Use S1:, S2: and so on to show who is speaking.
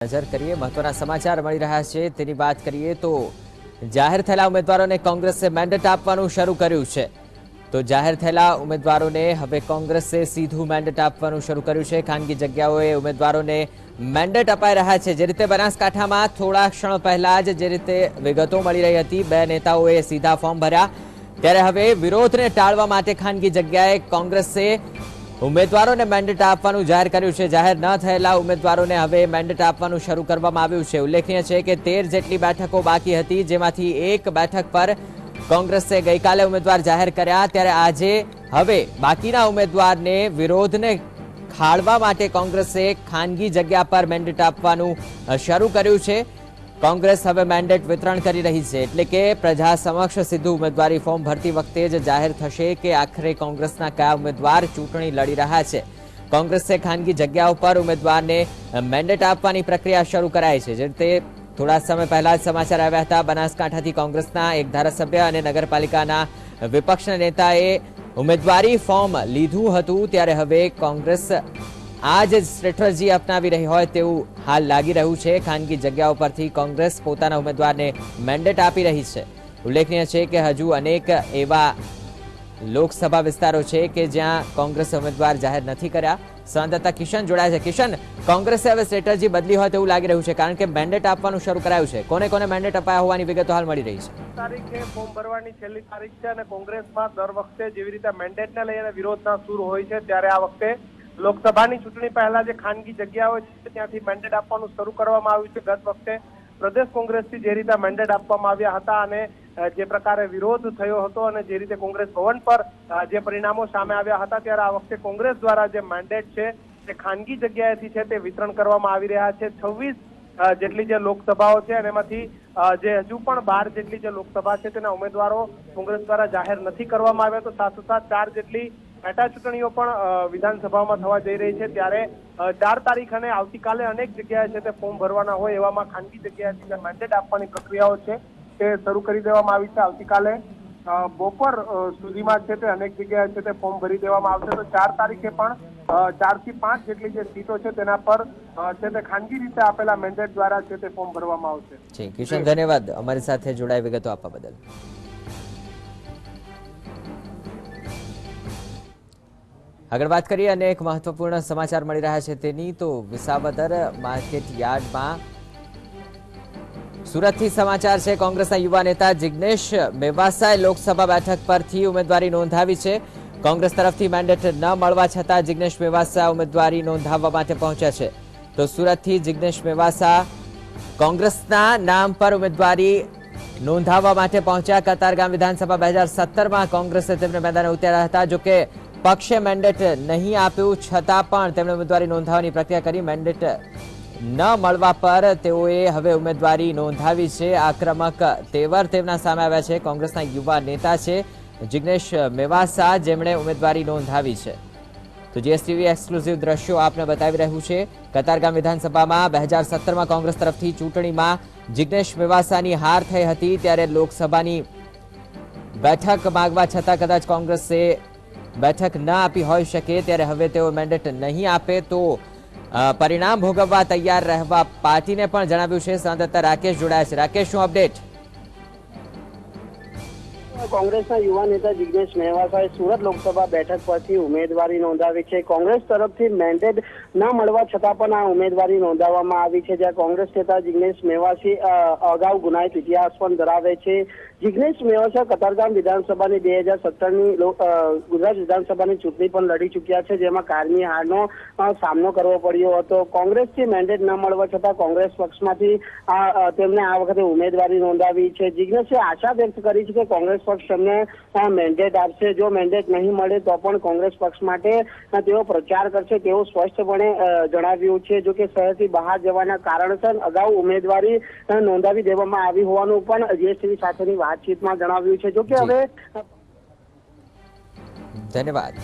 S1: નજર કરીએ, મહત્વના સમાચાર મળી રહ્યા છે. તેની વાત કરીએ તો જાહેર થયેલા ઉમેદવારોને કોંગ્રેસે મેન્ડેટ આપવાનું શરૂ કર્યું છે. તો જાહેર થયેલા ઉમેદવારોને હવે કોંગ્રેસે સીધું મેન્ડેટ આપવાનું શરૂ કર્યું છે. ખાનગી જગ્યાઓએ ઉમેદવારોને મેન્ડેટ અપાઈ રહ્યા છે. જે રીતે બનાસકાંઠામાં થોડા ક્ષણ પહેલા જ જે રીતે વિગતો મળી રહી હતી, બે નેતાઓએ સીધા ફોર્મ ભર્યા. ત્યારે હવે વિરોધને ટાળવા માટે ખાનગી જગ્યાએ કોંગ્રેસે ઉમેદવારોને મેન્ડેટ આપવાનું જાહેર કર્યું છે. જાહેર ન થયેલા ઉમેદવારોને હવે મેન્ડેટ આપવાનું શરૂ કરવામાં આવ્યું છે. ઉલ્લેખનીય છે કે તેર જેટલી બેઠકો બાકી હતી, જેમાંથી એક બેઠક પર કોંગ્રેસે ગઈકાલે ઉમેદવાર જાહેર કર્યા. ત્યારે આજે હવે બાકીના ઉમેદવારને વિરોધને ખાળવા માટે કોંગ્રેસે ખાનગી જગ્યા પર મેન્ડેટ આપવાનું શરૂ કર્યું છે. કોંગ્રેસ હવે મેન્ડેટ વિતરણ કરી રહી છે, એટલે કે પ્રજા સમક્ષ સીધું ઉમેદવારી ફોર્મ ભરતી વખતે જ જાહેર થશે કે આખરે કોંગ્રેસના કયા ઉમેદવાર ચૂંટણી લડી રહ્યા છે. કોંગ્રેસે ખાનગી જગ્યાઓ પર ઉમેદવારને મેન્ડેટ આપવાની પ્રક્રિયા શરૂ કરાઈ છે. જે રીતે થોડા સમય પહેલા જ સમાચાર આવ્યા હતા, બનાસકાંઠાથી કોંગ્રેસના એક ધારાસભ્ય અને નગરપાલિકાના વિપક્ષના નેતાએ ઉમેદવારી ફોર્મ લીધું હતું, ત્યારે હવે કોંગ્રેસ આ જ સ્ટ્રેટેજી અપનાવી રહી હોય તેવું હાલ લાગી રહ્યું છે. ખાનગી જગ્યાઓ પરથી કોંગ્રેસ પોતાના ઉમેદવારને મેન્ડેટ આપી રહી છે. ઉલ્લેખનીય છે કે હજુ અનેક એવા લોકસભા વિસ્તારો છે કે જ્યાં કોંગ્રેસ ઉમેદવાર જાહેર નથી કર્યા. સંવાદદાતા કિશન જોડાયા છે. કિશન, કોંગ્રેસે હવે સ્ટ્રેટેજી બદલી હોય તેવું લાગી રહ્યું છે કારણ કે મેન્ડેટ આપવાનું શરૂ કરાયું છે. કોને કોને મેન્ડેટ અપાયા હોવાની વિગતો હાલ મળી રહી છે.
S2: તારીખે ફોર્મ ભરવાની છેલ્લી તારીખ છે અને કોંગ્રેસમાં દર વખતે જેવી રીતે મેન્ડેટને લઈને વિરોધના સૂર હોય છે, ત્યારે આ વખતે લોકસભાની ચૂંટણી પહેલા જે ખાનગી જગ્યાઓ છે, ત્યાંથી મેન્ડેટ આપવાનું શરૂ કરવામાં આવ્યું છે. ગત વખતે પ્રદેશ કોંગ્રેસથી જે રીતે મેન્ડેટ આપવામાં આવ્યા હતા અને જે પ્રકારે વિરોધ થયો હતો અને જે રીતે કોંગ્રેસ ભવન પર જે પરિણામો સામે આવ્યા હતા, ત્યારે આ વખતે કોંગ્રેસ દ્વારા જે મેન્ડેટ છે તે ખાનગી જગ્યાએથી છે તે વિતરણ કરવામાં આવી રહ્યા છે. છવ્વીસ જેટલી જે લોકસભાઓ છે અને એમાંથી જે હજુ પણ બાર જેટલી જે લોકસભા છે, તેના ઉમેદવારો કોંગ્રેસ દ્વારા જાહેર નથી કરવામાં આવ્યા. તો સાથોસાથ ચાર જેટલી પેટા પણ વિધાનસભામાં થવા જઈ રહી છે. ત્યારે ચાર તારીખ અને આવતીકાલે અનેક જગ્યાએ છે તે ફોર્મ ભરવાના હોય એવામાં ખાનગી જગ્યાએથી મેન્ડેટ આપવાની પ્રક્રિયાઓ છે તે શરૂ કરી દેવામાં આવી છે. આવતીકાલે બપોર સુધીમાં છે તે અનેક જગ્યાએ છે તે ફોર્મ ભરી દેવામાં આવશે. તો ચાર તારીખે પણ ચારથી પાંચ જેટલી જે સીટો છે તેના પર છે તે ખાનગી રીતે આપેલા મેન્ડેટ દ્વારા છે તે ફોર્મ ભરવામાં આવશે.
S1: કિશન, ધન્યવાદ. અમારી સાથે જોડાઈ વિગતો આપવા બદલ. આગળ વાત કરીએ, અને એક મહત્વપૂર્ણ સમાચાર મળી રહ્યા છે તેની, તો વિસાવદર માર્કેટ યાર્ડમાં સુરતથી સમાચાર છે, કોંગ્રેસના યુવા નેતા જિગ્નેશ મેવાસાએ લોકસભા બેઠક પરથી ઉમેદવારી નોંધાવી છે. કોંગ્રેસ તરફથી મેન્ડેટ ન મળવા છતાં જિગ્નેશ મેવાસા ઉમેદવારી નોંધાવવા માટે પહોંચ્યા છે. તો સુરતથી જિગ્નેશ મેવાસા કોંગ્રેસના નામ પર ઉમેદવારી નોંધાવવા માટે પહોંચ્યા. કતારગામ વિધાનસભા બે હજાર સત્તરમાં કોંગ્રેસે તેમને મેદાને ઉતાર્યા હતા. જોકે પક્ષે મેન્ડેટ નહીં આપ્યું, છતાં પણ તેમણે ઉમેદવારી નોંધાવવાની પ્રક્રિયા કરી. મેન્ડેટ ન મળવા પર તેઓએ હવે ઉમેદવારી નોંધાવી છે. આક્રમક તેવર તેમના સામે આવ્યા છે. કોંગ્રેસના યુવા નેતા છે જિગ્નેશ મેવાસા, જેમણે ઉમેદવારી નોંધાવી છે. તો જીએસટીવી એક્સક્લુઝિવ દ્રશ્યો આપને બતાવી રહ્યું છે. કતારગામ વિધાનસભામાં બે હજાર સત્તરમાં કોંગ્રેસ તરફથી ચૂંટણીમાં જિગ્નેશ મેવાસાની હાર થઈ હતી. ત્યારે લોકસભાની બેઠક માગવા છતાં કદાચ કોંગ્રેસે બેઠક ન આપી હોઈ શકે ત્યારે હવે તેઓ મેન્ડેટ નહીં આપે તો પરિણામ ભોગવવા તૈયાર રહેવા પાર્ટીને પણ જણાવ્યું છે. સંવાદદાતા રાકેશ જોડાયા છે. રાકેશ, શું અપડેટ
S3: કોંગ્રેસના યુવા નેતા જિગ્નેશ મહેવાસાએ સુરત લોકસભા બેઠક પરથી ઉમેદવારી નોંધાવી છે. કોંગ્રેસ તરફથી મેન્ડેટ ન મળવા છતાં પણ આ ઉમેદવારી નોંધાવવામાં આવી છે, જ્યાં કોંગ્રેસ નેતા જિગ્નેશ મેવાસી અગાઉ ગુનાહિત ઇતિહાસ પણ ધરાવે છે. જિગ્નેશ મેવાસા કતારગામ વિધાનસભાની બે હજાર સત્તરની ગુજરાત વિધાનસભાની ચૂંટણી પણ લડી ચૂક્યા છે, જેમાં કારની હારનો સામનો કરવો પડ્યો હતો. કોંગ્રેસથી મેન્ડેટ ન મળવા છતાં કોંગ્રેસ પક્ષમાંથી તેમને આ વખતે ઉમેદવારી નોંધાવી છે. જિગ્નેશે આશા વ્યક્ત કરી છે કે કોંગ્રેસ પક્ષ તેમને મેન્ડેટ આપશે. જો મેન્ડેટ નહીં મળે તો પણ કોંગ્રેસ પક્ષ માટે તેઓ પ્રચાર કરશે તેવું સ્પષ્ટપણે જણાવ્યું છે. જો કે શહેરથી બહાર જવાના કારણસર અગાઉ ઉમેદવારી નોંધાવી દેવામાં આવી હોવાનું પણ જીએસટીવી સાથેની વાતચીતમાં જણાવ્યું છે. જો કે હવે
S1: ધન્યવાદ.